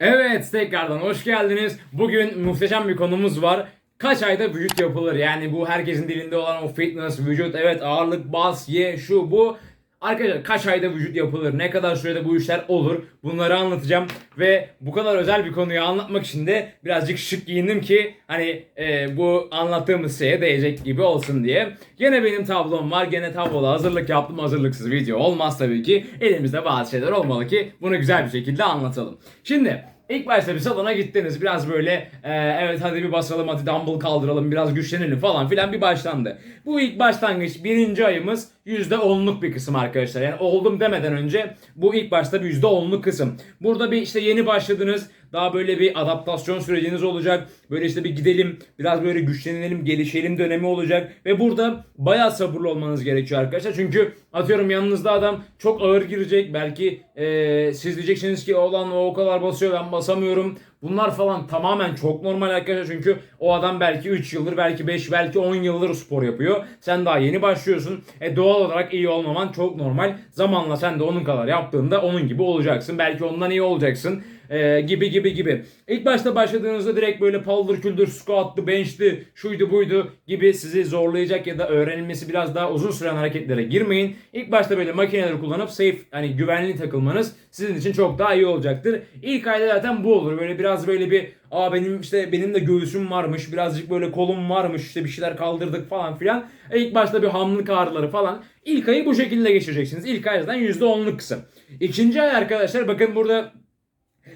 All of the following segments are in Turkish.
Evet tekrardan hoş geldiniz. Bugün muhteşem bir konumuz var. Kaç ayda vücut yapılır? Yani bu herkesin dilinde olan o fitness, vücut, evet ağırlık, bas, ye, şu bu. Arkadaşlar kaç ayda vücut yapılır? Ne kadar sürede bu işler olur? Bunları anlatacağım. Ve bu kadar özel bir konuyu anlatmak için de birazcık şık giyindim ki hani e, bu anlattığımız şeye değecek gibi olsun diye. Gene benim tablom var. Gene tabloda hazırlık yaptım. Hazırlıksız video olmaz tabii ki. Elimizde bazı şeyler olmalı ki bunu güzel bir şekilde anlatalım. Şimdi İlk başta bir salona gittiniz. Biraz böyle e, evet hadi bir basalım hadi dumbbell kaldıralım biraz güçlenelim falan filan bir başlandı. Bu ilk başlangıç birinci ayımız %10'luk bir kısım arkadaşlar. Yani oldum demeden önce bu ilk başta bir %10'luk kısım. Burada bir işte yeni başladınız. Daha böyle bir adaptasyon süreciniz olacak. Böyle işte bir gidelim, biraz böyle güçlenelim, gelişelim dönemi olacak. Ve burada bayağı sabırlı olmanız gerekiyor arkadaşlar. Çünkü atıyorum yanınızda adam çok ağır girecek. Belki eee, siz diyeceksiniz ki olan o kadar basıyor ben basamıyorum. Bunlar falan tamamen çok normal arkadaşlar. Çünkü o adam belki 3 yıldır, belki 5, belki 10 yıldır spor yapıyor. Sen daha yeni başlıyorsun. E doğal olarak iyi olmaman çok normal. Zamanla sen de onun kadar yaptığında onun gibi olacaksın. Belki ondan iyi olacaksın. Ee, gibi gibi gibi. İlk başta başladığınızda direkt böyle paldır küldür, squat'tı, bench'ti, şuydu buydu gibi sizi zorlayacak ya da öğrenilmesi biraz daha uzun süren hareketlere girmeyin. İlk başta böyle makineleri kullanıp safe hani güvenli takılmanız sizin için çok daha iyi olacaktır. İlk ayda zaten bu olur. Böyle biraz böyle bir aa benim işte benim de göğsüm varmış, birazcık böyle kolum varmış, işte bir şeyler kaldırdık falan filan. E ilk başta bir hamlık ağrıları falan. İlk ayı bu şekilde geçireceksiniz. İlk aydan %10'luk kısım. İkinci ay arkadaşlar bakın burada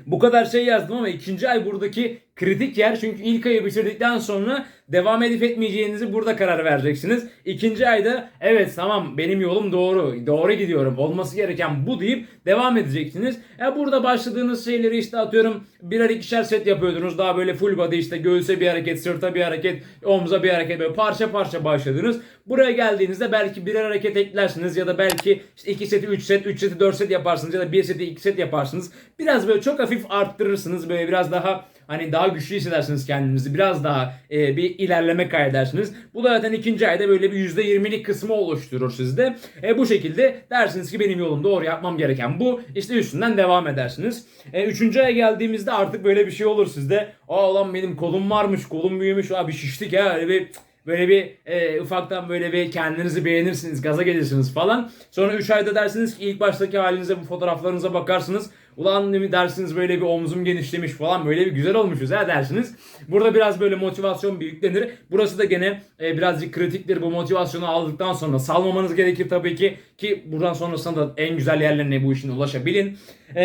bu kadar şey yazdım ama ikinci ay buradaki kritik yer çünkü ilk ayı bitirdikten sonra devam edip etmeyeceğinizi burada karar vereceksiniz. İkinci ayda evet tamam benim yolum doğru, doğru gidiyorum, olması gereken bu deyip devam edeceksiniz. E burada başladığınız şeyleri işte atıyorum birer ikişer set yapıyordunuz. Daha böyle full body işte göğüse bir hareket, sırta bir hareket, omza bir hareket böyle parça parça başladınız. Buraya geldiğinizde belki birer hareket eklersiniz ya da belki işte 2 seti 3 set, 3 seti 4 set yaparsınız ya da 1 seti 2 set yaparsınız. Biraz böyle çok hafif arttırırsınız böyle biraz daha hani daha güçlü hissedersiniz kendinizi. Biraz daha e, bir ilerleme kaydedersiniz. Bu da zaten ikinci ayda böyle bir %20'lik kısmı oluşturur sizde. E, bu şekilde dersiniz ki benim yolum doğru yapmam gereken bu. İşte üstünden devam edersiniz. E, üçüncü aya geldiğimizde artık böyle bir şey olur sizde. Aa lan benim kolum varmış, kolum büyümüş, abi şiştik ya öyle bir Böyle bir e, ufaktan böyle bir kendinizi beğenirsiniz, gaza gelirsiniz falan. Sonra 3 ayda dersiniz ki ilk baştaki halinize bu fotoğraflarınıza bakarsınız. Ulan mi dersiniz böyle bir omzum genişlemiş falan böyle bir güzel olmuşuz ha dersiniz. Burada biraz böyle motivasyon büyüklenir. Burası da gene e, birazcık kritiktir bu motivasyonu aldıktan sonra salmamanız gerekir tabii ki. Ki buradan sonrasında da en güzel yerlerine bu işin ulaşabilin.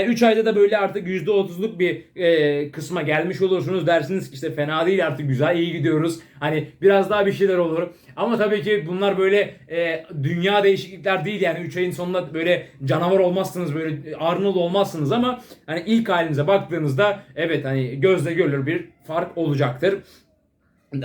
3 ayda da böyle artık %30'luk bir e, kısma gelmiş olursunuz. Dersiniz ki işte fena değil artık güzel iyi gidiyoruz. Hani biraz daha bir şeyler olur. Ama tabii ki bunlar böyle e, dünya değişiklikler değil yani 3 ayın sonunda böyle canavar olmazsınız böyle Arnold olmazsınız ama hani ilk halinize baktığınızda evet hani gözle görülür bir fark olacaktır.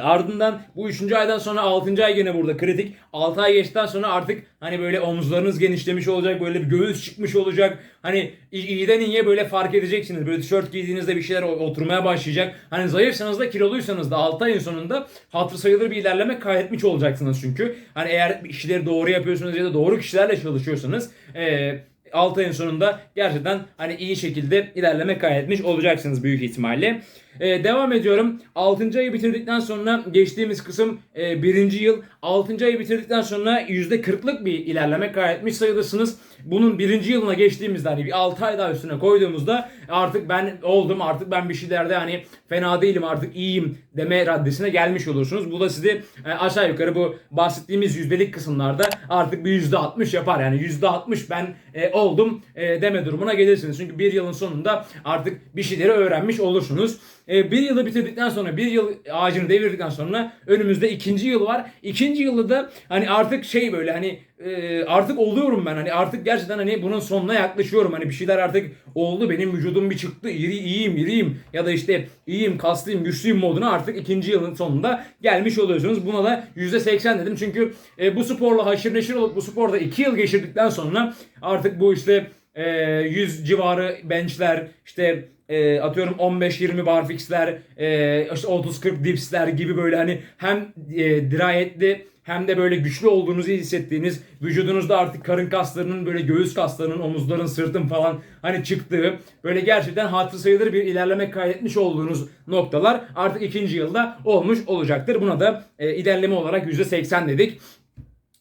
Ardından bu 3. aydan sonra 6. ay gene burada kritik. 6 ay geçtikten sonra artık hani böyle omuzlarınız genişlemiş olacak. Böyle bir göğüs çıkmış olacak. Hani iyiden iyiye böyle fark edeceksiniz. Böyle tişört giydiğinizde bir şeyler oturmaya başlayacak. Hani zayıfsanız da kiloluysanız da 6 ayın sonunda hatırı sayılır bir ilerleme kaydetmiş olacaksınız çünkü. Hani eğer işleri doğru yapıyorsunuz ya da doğru kişilerle çalışıyorsanız eee 6 ayın sonunda gerçekten hani iyi şekilde ilerleme kaydetmiş olacaksınız büyük ihtimalle. Ee, devam ediyorum. 6. ayı bitirdikten sonra geçtiğimiz kısım 1. yıl. 6. ayı bitirdikten sonra %40'lık bir ilerleme kaydetmiş sayılırsınız. Bunun 1. yılına geçtiğimizde hani bir 6 ay daha üstüne koyduğumuzda artık ben oldum artık ben bir şeylerde hani fena değilim artık iyiyim deme raddesine gelmiş olursunuz. Bu da sizi e, aşağı yukarı bu bahsettiğimiz yüzdelik kısımlarda artık bir %60 yapar. Yani %60 ben e, oldum e, deme durumuna gelirsiniz. Çünkü bir yılın sonunda artık bir şeyleri öğrenmiş olursunuz. E, bir yılı bitirdikten sonra bir yıl ağacını devirdikten sonra önümüzde ikinci yıl var. İkinci yılda da hani artık şey böyle hani e, artık oluyorum ben. Hani artık gerçekten hani bunun sonuna yaklaşıyorum. Hani bir şeyler artık oldu benim vücudum bir çıktı. İri iyiyim iriyim. Ya da işte iyiyim kaslıyım güçlüyüm moduna artık ikinci yılın sonunda gelmiş oluyorsunuz. Buna da %80 dedim. Çünkü e, bu sporla haşır neşir olup bu sporda 2 yıl geçirdikten sonra artık bu işte 100 civarı benchler işte e, atıyorum 15-20 barfixler, e, işte 30-40 dipsler gibi böyle hani hem e, dirayetli hem de böyle güçlü olduğunuzu hissettiğiniz, vücudunuzda artık karın kaslarının böyle göğüs kaslarının, omuzların, sırtın falan hani çıktığı, böyle gerçekten hatırı sayılır bir ilerleme kaydetmiş olduğunuz noktalar artık ikinci yılda olmuş olacaktır. Buna da e, ilerleme olarak %80 dedik.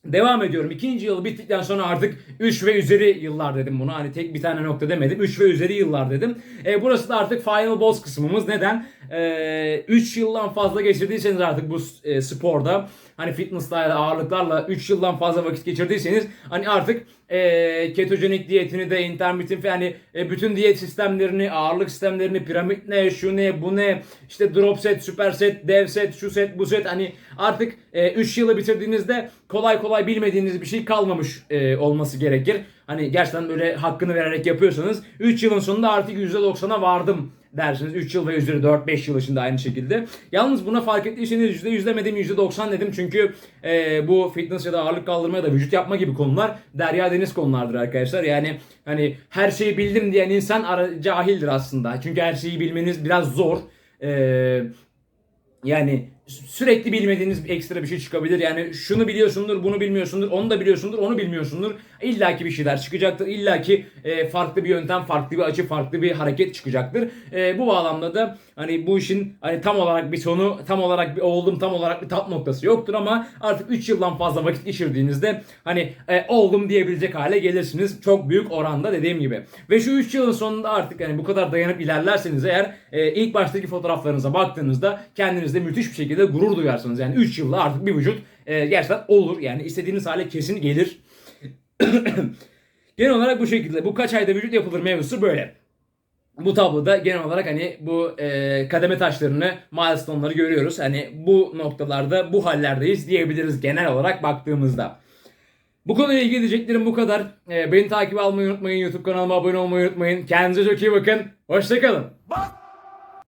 Devam ediyorum. İkinci yıl bittikten sonra artık 3 ve üzeri yıllar dedim bunu. Hani tek bir tane nokta demedim. 3 ve üzeri yıllar dedim. E, burası da artık final boss kısmımız. Neden? 3 yıldan fazla geçirdiyseniz artık bu e, sporda hani fitness'la ya da ağırlıklarla 3 yıldan fazla vakit geçirdiyseniz hani artık e, ketojenik diyetini de intermittent yani e, bütün diyet sistemlerini, ağırlık sistemlerini, piramit ne, şu ne, bu ne, işte drop set, süper set, dev set, şu set, bu set hani artık 3 yılı bitirdiğinizde kolay kolay bilmediğiniz bir şey kalmamış e, olması gerekir. Hani gerçekten böyle hakkını vererek yapıyorsanız 3 yılın sonunda artık %90'a vardım dersiniz. 3 yıl ve üzeri 4-5 yıl içinde aynı şekilde. Yalnız buna fark ettiyseniz %100 demedim %90 dedim. Çünkü e, bu fitness ya da ağırlık kaldırma ya da vücut yapma gibi konular derya deniz konulardır arkadaşlar. Yani hani her şeyi bildim diyen insan ara, cahildir aslında. Çünkü her şeyi bilmeniz biraz zor. Eee yani sürekli bilmediğiniz ekstra bir şey çıkabilir. Yani şunu biliyorsundur, bunu bilmiyorsundur, onu da biliyorsundur, onu bilmiyorsundur. İlla ki bir şeyler çıkacaktır. İlla ki e, farklı bir yöntem, farklı bir açı, farklı bir hareket çıkacaktır. E, bu bağlamda da hani bu işin hani tam olarak bir sonu, tam olarak bir oldum, tam olarak bir tap noktası yoktur ama artık 3 yıldan fazla vakit geçirdiğinizde hani e, oldum diyebilecek hale gelirsiniz. Çok büyük oranda dediğim gibi. Ve şu 3 yılın sonunda artık hani bu kadar dayanıp ilerlerseniz eğer e, ilk baştaki fotoğraflarınıza baktığınızda kendinizde müthiş bir şekilde gurur duyarsınız. Yani 3 yılda artık bir vücut e, gerçekten olur. Yani istediğiniz hale kesin gelir. Genel olarak bu şekilde. Bu kaç ayda vücut yapılır mevzusu böyle. Bu tabloda genel olarak hani bu e, kademe taşlarını, milestone'ları görüyoruz. Hani bu noktalarda, bu hallerdeyiz diyebiliriz genel olarak baktığımızda. Bu konuyla ilgili diyeceklerim bu kadar. E, beni takip almayı unutmayın. YouTube kanalıma abone olmayı unutmayın. Kendinize çok iyi bakın. Hoşçakalın. Bak